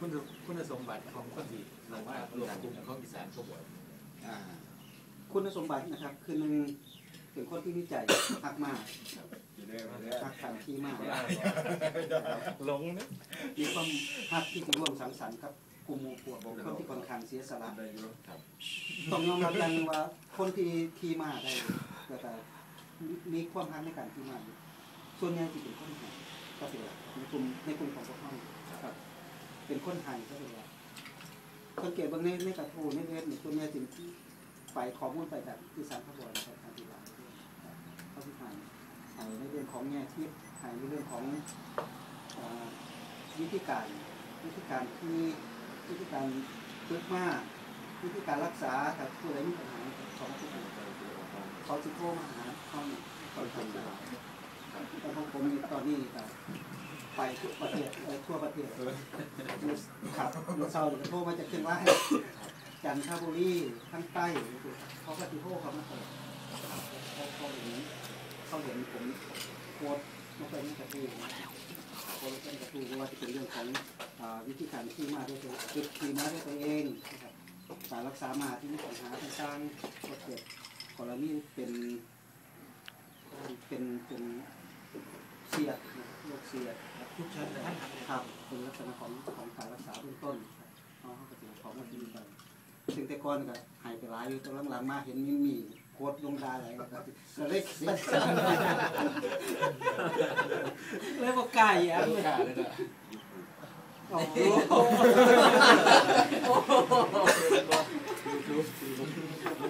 คุณคุณสมบัติของคนที่เราว่ารวมกลุ่มของอีสานขบวนอ่าคุณสมบัตินะครับ คือหนึ่งเป็นคนที่วิจัยหักมากหักขันที่มากหลงนะมีความหักที่จะร่วมสังสรรค์ครับกลุ่มหมู่พวกคนที่ค่อนข้างเสียสละต้องยอมรับอย่างหนึ่งว่า คนที่ขี่ม้าได้ก็จะมีความหักในการขี่ม้าอยู่ส่วนใหญ่ที่เป็นคนไทยก็เป็นหลักในกลุ่มในกลุ่มของพวกเขาครับ เป็นคนไทยก็เป็นหลักสังเกตบางในในกระทู้ในเว็บนี่ส่วนใหญ่ถึงไปข้อมูลไปจากที่สามขบวนนะครับทางที่หลังเขาที่ไทยไทยในเรื่องของแง่คิดไทยในเรื่องของวิธีการวิธีการที่วิธีการฝึกมากวิธีการรักษาถ้าผู้ใดมีปัญหาเขาก็จะเขาจะโทรมาหาเขาเขาทำได้แต่ของผมตอนนี้ก็ ไปทั่วประเทศไปทั่วประเทศครับลูกสาวจะโทรมาจากเชียงรายจันทบุรีทางใต้เขาก็จะโทรเขามาเปิดเขาเขาเห็นเขาเห็นผมโพสต์มาเป็นกระทู้โปรแกรมกระทู้ว่าจะเป็นเรื่องของอาวิธีการที่มาด้วยตัวจุดที่มาด้วยตัวเองนะครับการรักษามาที่มีปัญหาต่างๆก็เกิดกรณีเป็นเป็นเป็น เสียดนะครับโรคเสียดทุกชั้นนะครับเป็นลักษณะของของการรักษาเบื้องต้นครับเอาเข้าไปถึงของมาดีไปซึ่งแต่ก่อนก็หายไปหลายอยู่แตอนหลังๆมาเห็นมีมีโคตรลงดาอะไรก็ก็เลยเลยบอกกล้าแย้มเลยกล้าเลยนะโอ้โห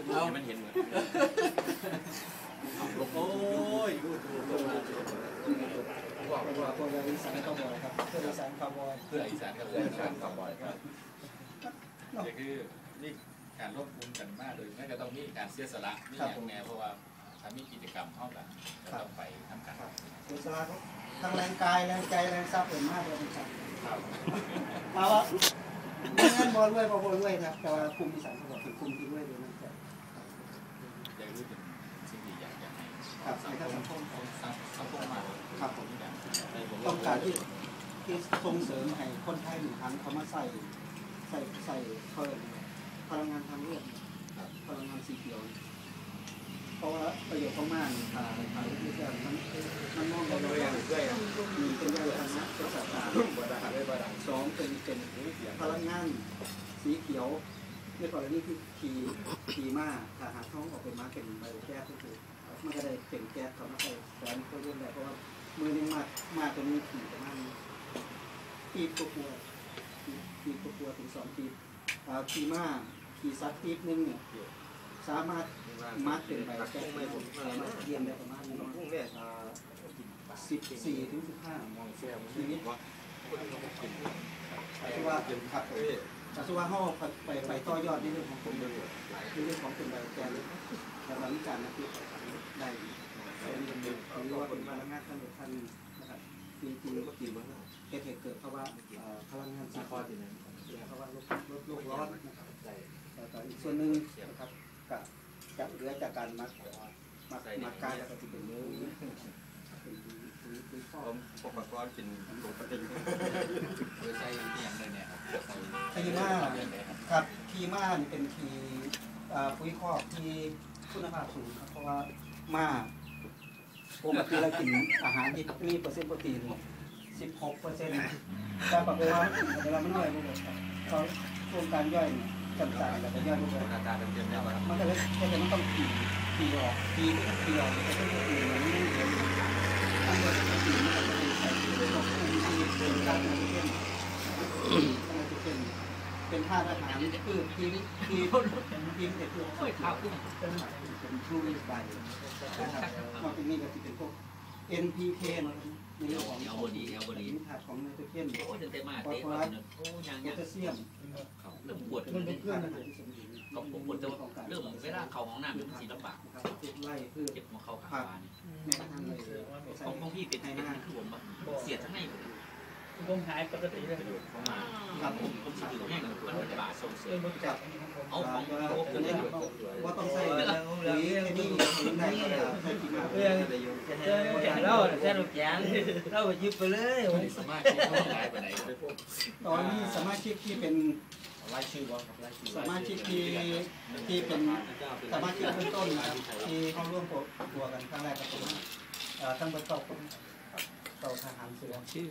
เอามันเห็นเหมือนโอ้ยดูดูดู พ วกพวกพวกอีสานคาวบอยครับพวกอีสานคาวบอยเพื่ออีสานกันเลยนะครับขับบ่อยครับนี่คือนี่การรบกวนกันมากเลยนั่นก็ต้องมีการเสียสละนี่อย่างแน่เพราะว่าถ้ามีกิจกรรมเข้ากันก็ต้องไปทำกันเสียสละครับทั้งแรงกายแรงใจแรงทรัพย์เป็นมากเลยครับครับเอาว่าไม่งั้นบอลด้วยบอลด้วยครับแต่ว่าคุมอีสานคาวบอยเป็นคุมที่ด้วยเลยนะครับอยากรู้เป็นสิ่งที่อยากอยากให้ครับสัในงคทางมสังคมสังสังคมมาครับผมนี่นะในผมต้ องการที่ที่ส่งเสริมให้คนไทยหนึ่งครั้งเขามาใส่ใส่ใส่เพิ่มพลังงานทางเลือกพลังงานสีเขียวเพราะว่าประโยชน์ของมันอ่าทางวิทยามันมันมองได้ด้วยมีเป็นยาทางนะเป็นสัตว์ต่างสองเป็นเป็นพลังงานสีเขียวในกรณีที่ขี่ขี่ม้าถ้าหากท้องออกเป็นม้าเป็นใบแก๊สก็คือมันก็ได้เป็นแก๊สเขามาใส่แสนก็เรื่องแบบเพราะว่า มือนึงมามาตัวนี้ขี่ประมาณปีบตัวปีบตัวถึงสองปีบอ่าขี่ม้าขี่ซัดปีบนึงเนี่ยสามารถมาร์กเป็นใบแก้ไม่ผมสามารถเรียนได้ประมาณสิบสี่ถึงสิบห้าชีวิตคือว่าครับแต่สุว่าห้อไปไปต่อยอดในเรื่องของคนในเรื่องของเป็นใบแก้แต่ว่าวิจารณ์นะคือได้เป็น หรือว่าเป็นพลังงานขั้นหรือขั้นนะครับจริงๆก็กินเหตุเกิดเพราะว่าพลังงานสีคอเพราะว่าโลกโลกร้อนนะครับแต่อีกส่วนหนึ่งนะครับกับจากเหลือจากการมักมักมักกายแล้วก็จะเป็นเนื้อเป็นปุ๋ยปุ๋ยข้อผมปกติเป็นปกติเพื่อใช้ที่อย่างเลยเนี่ยคีมาครับทีมาเป็นทีปุ๋ยคอกที่คุณภาพสูงครับเพราะว่ามา ปกติเรากินอาหารที่มีเปอร์เซ็นต์โปรตีน16เปอร์เซ็นต์แต่ปรากฏว่าเวลามันย่อยลงไปครับเขาโครงการย่อยเนี่ยต่างๆแล้วก็ย่อยลงไปอาการเต็มๆแล้วครับมันก็เลยก็เลยต้องตีตีออกตีก็ต้องตีออกแต่ก็ต้องตีเหมือนไม่เห็นอันนี้ก็ตีมันก็เลยใส่ที่ตกที่เป็นการเป็นเช่นเป็นเป็นธาตุอาหารพืชที่ที่ที่เด็กตัวข้าวขึ้นเป็น เป็นพลูริไบนะครับนอกจากนี้ก็จะเป็นพวก NPK นะครับในเรื่องของเอลบอดีเอลบอดีธาตุของไนโตรเจนโอ้เดินเต็มมากเตะมาโอ้ยังโพยังแทสเซียมเขาเริ่มปวดมันเป็นเครื่องอาหารที่สมดุลเขาปวดจะเริ่มเวลาเขาห้องน้ำเป็นสีลำบากนะครับพืชไร่พืชเจ็บหัวเข่าขาเนี่ยแม้กระทั่งเลยใส่ของของพี่เป็นเป็นคือผมเสียทั้งใน ผมหายปกติเลยเข้ามาครับผมผมสิอยู่แห้มันเป็นบาส่งเสีเอยอมาจับเอาของว่าโอ้ผมเนี่ยว่าต้องใส่ปุ๋ยที่นี่ได้ใส่กี่มาเรื่องเรื่องเราแค่ลูกยางเราไปยึดไปเลยสามารถที่เขาได้ไปไหนตอนนี้สมาชิกที่เป็นไล่ชื่อว่าครับไล่ชื่อสมาชิกที่ที่เป็นสมาชิกเบื้องต้นนะที่เข้าร่วมตัวกันครั้งแรกกับผมเอ่อทั้งเบอร์ตอกคนเต่าทหารเสือชื่อ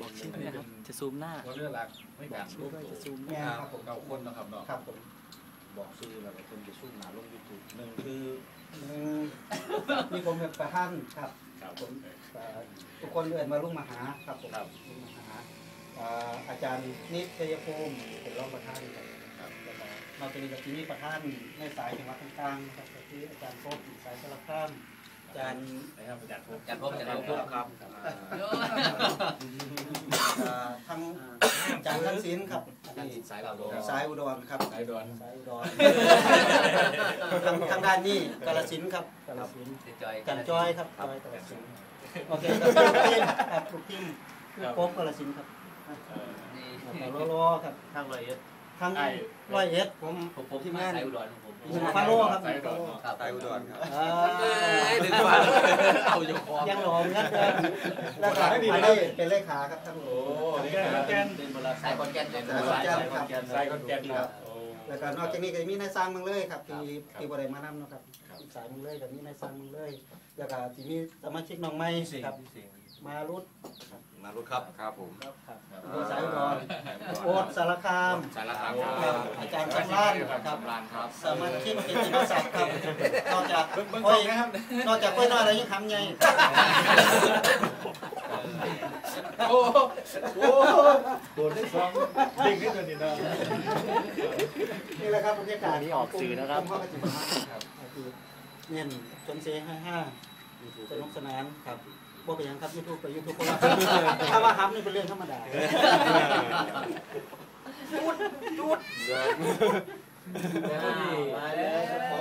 บอกชื่อด้วยนะครับ จะซูมหน้าก็เรื่องรักไม่บอการกรชื่อวบด้วยตัวจะซูมหแม่น้าครับผม เก้าคนนะครับเนาะครับผมบอกชื่อแล้วก็คนจะสู้หนาลงยูทูบหนึ่งคืออืมมีผมเป็นประธานครับ ครับผมเอ่อทุกคนเรียนมาลุงมหาครับผมครับลุงมหาเอ่ออาจารย์นิตยภูมิเป็นรองประธานครับครับแล้วก็นอกจากนี้ก็จะมีประธานในสายจังหวัดต่างๆนะครับก็คืออาจารย์โคตรสายสารคามอา จารย์นะครับอาจารย์พบจัดพบจัดพบครับเอ่อทั้งอาจารย์ทักษิณครับที่สายเราโดสายอุดรครับสายดอนสายอุดรทางทางด้านนี้กาฬสินธุ์ครับกาฬสินธุ์จอยจันจอยครับจอยกาฬสินธุ์โอเคครับลูกทีมครับลูกทีมคือโป๊กกาฬสินธุ์ครับนี่แล้วก็รอๆครับทางละเอียด ทั้งร้อยเอ็ดผม ผมผมที่มาสายอุดรของผมหนึ่งฟาโร่ครับหสายนึ่งดอฟานโร่ครับไตอุดรครับอ่าดึงมาเอาอยู่คอยังหลอมครับแล้วก็อันนี้เป็นเลขาครับทั้งหมโอ้ดนี่ก็แกนเป็นเวลาสายคอนแกนเลยสายคอนแกนสายคอนแกนครับโอ้ แล้วก็นอกจากนี้ก็มีนายสร้างเมืองเลยครับที่ครับที่บริมานำเนาะครับครับ อีกสายเมืองเลยกับมีนายสร้างเมืองเลย แล้วก็ที่มีสมาชิกน้องไม้ครับ มารุดมารุครับครับผมครับโดยสายอุดรโอ๊ตสารคามสารคามครับอาจารย์สำรานครับสำรานครับสมาชิกกิตติมศักดิ์ครับนอกจากเบิ้งเบิ้งโอ้ยนะครับนอกจากกล้วยน้อยแล้วยังทำไงโอ้โหโดนได้สองดิ่งขึ้นตัวนี้นะนี่แหละครับบรรยากาศอันนี้ออกสื่อนะครับกลุ่มพ่อกจิมาครับก็คือเน้นจนเซห้าห้าสนุกสนานครับ บ่เป็นหยังครับยูทูบไปยูทูบเพราะว่าถ้าว่าฮับนี่เป็นเรื่องธรรมดามาแล้ว